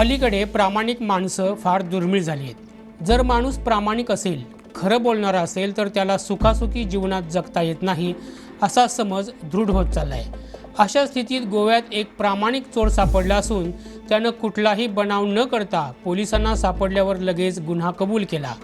अलीकडे प्रामाणिक माणसं फार दुर्मिळ झाली आहेत. जर माणूस प्रामाणिक असेल खरं बोलणारा असेल तर त्याला सुखासुखी जीवनात जगता येत नाही असा समज दृढ होत चालला आहे अशा स्थितीत गोव्यात एक प्रामाणिक चोर सापडला असून त्यानं कुठलाही बनाव न करता पोलिसांना सापडल्यावर लगेच गुन्हा कबूल केला.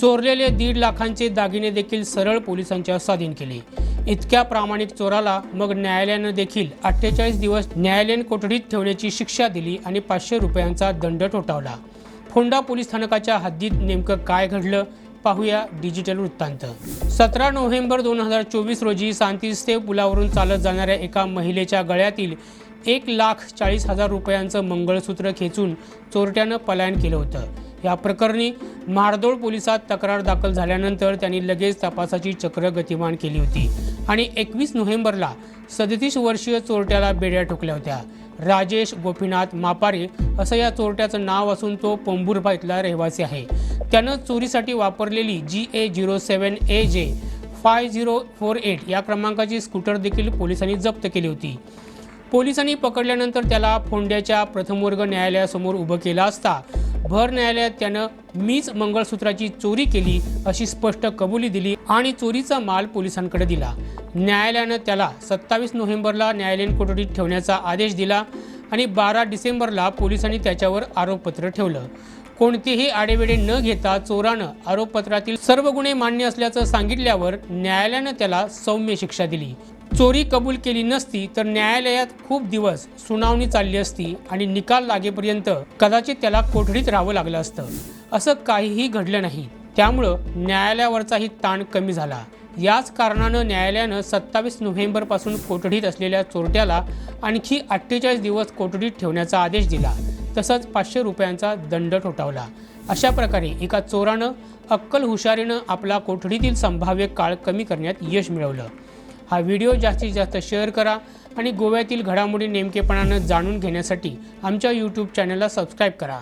चोरलेले दीड लाखांचे दागिने देखील सरळ पोलिसांच्या स्वाधीन केले. इतक्या प्रामाणिक चोराला मग न्यायालयानं देखील अठ्ठेचाळीस दिवस न्यायालयीन कोठडीत ठेवण्याची शिक्षा दिली आणि पाचशे रुपयांचा दंड ठोठावला. फोंडा पोलीस स्थानकाच्या हद्दीत नेमकं काय घडलं पाहूया डिजिटल वृत्तांत. सतरा नोव्हेंबर दोन हजार चोवीस रोजी सांतिस्ते पुलावरून चालत जाणाऱ्या एका महिलेच्या गळ्यातील एक लाख चाळीस हजार रुपयांचं मंगळसूत्र खेचून चोरट्यानं पलायन केलं होतं. या प्रकरणी म्हाडदोळ पोलिसात तक्रार दाखल झाल्यानंतर त्यांनी लगेच तपासाची चक्र गतिमान केली होती. आणि एकवीस नोव्हेंबरला सदतीस वर्षीय चोरट्याला बेड्या ठोकल्या होत्या. राजेश गोपीनाथ मापारे असं या चोरट्याचं नाव असून तो पोंभुर्भा इथला रहिवासी आहे. त्यानं चोरीसाठी वापरलेली जी ए झिरो सेवन ए जे फाय झिरो फोर एट या क्रमांकाची स्कूटर देखील पोलिसांनी जप्त केली होती. पोलिसांनी पकडल्यानंतर त्याला फोंड्याच्या प्रथमवर्ग न्यायालयासमोर उभं केलं असता भर न्यायालयात त्यानं मीच मंगळसूत्राची चोरी केली अशी स्पष्ट कबुली दिली आणि चोरीचा माल पोलिसांकडे दिला. न्यायालयानं त्याला सत्तावीस नोव्हेंबरला न्यायालयीन कोठडीत ठेवण्याचा आदेश दिला आणि बारा डिसेंबरला पोलिसांनी त्याच्यावर आरोपपत्र ठेवलं. कोणतेही आडेवेडे न घेता चोरानं आरोपपत्रातील सर्व गुन्हे मान्य असल्याचं सांगितल्यावर न्यायालयानं त्याला सौम्य शिक्षा दिली. चोरी कबूल केली नसती तर न्यायालयात खूप दिवस सुनावणी चालली असती आणि निकाल लागेपर्यंत कदाचित त्याला कोठडीत राहावं लागलं असतं. असं काहीही घडलं नाही. त्यामुळं न्यायालयावरचाही ताण कमी झाला. याच कारणानं न्यायालयानं सत्तावीस नोव्हेंबरपासून कोठडीत असलेल्या चोरट्याला आणखी अठ्ठेचाळीस दिवस कोठडीत ठेवण्याचा आदेश दिला. तसंच पाचशे रुपयांचा दंड ठोठावला. अशा प्रकारे एका चोरानं अक्कल हुशारीनं आपला कोठडीतील संभाव्य काळ कमी करण्यात यश मिळवलं. हा व्हिडिओ जास्तीत जास्त शेअर करा आणि गोव्यातील घडामोडी नेमकेपणानं जाणून घेण्यासाठी आमच्या यूट्यूब चॅनलला सबस्क्राईब करा.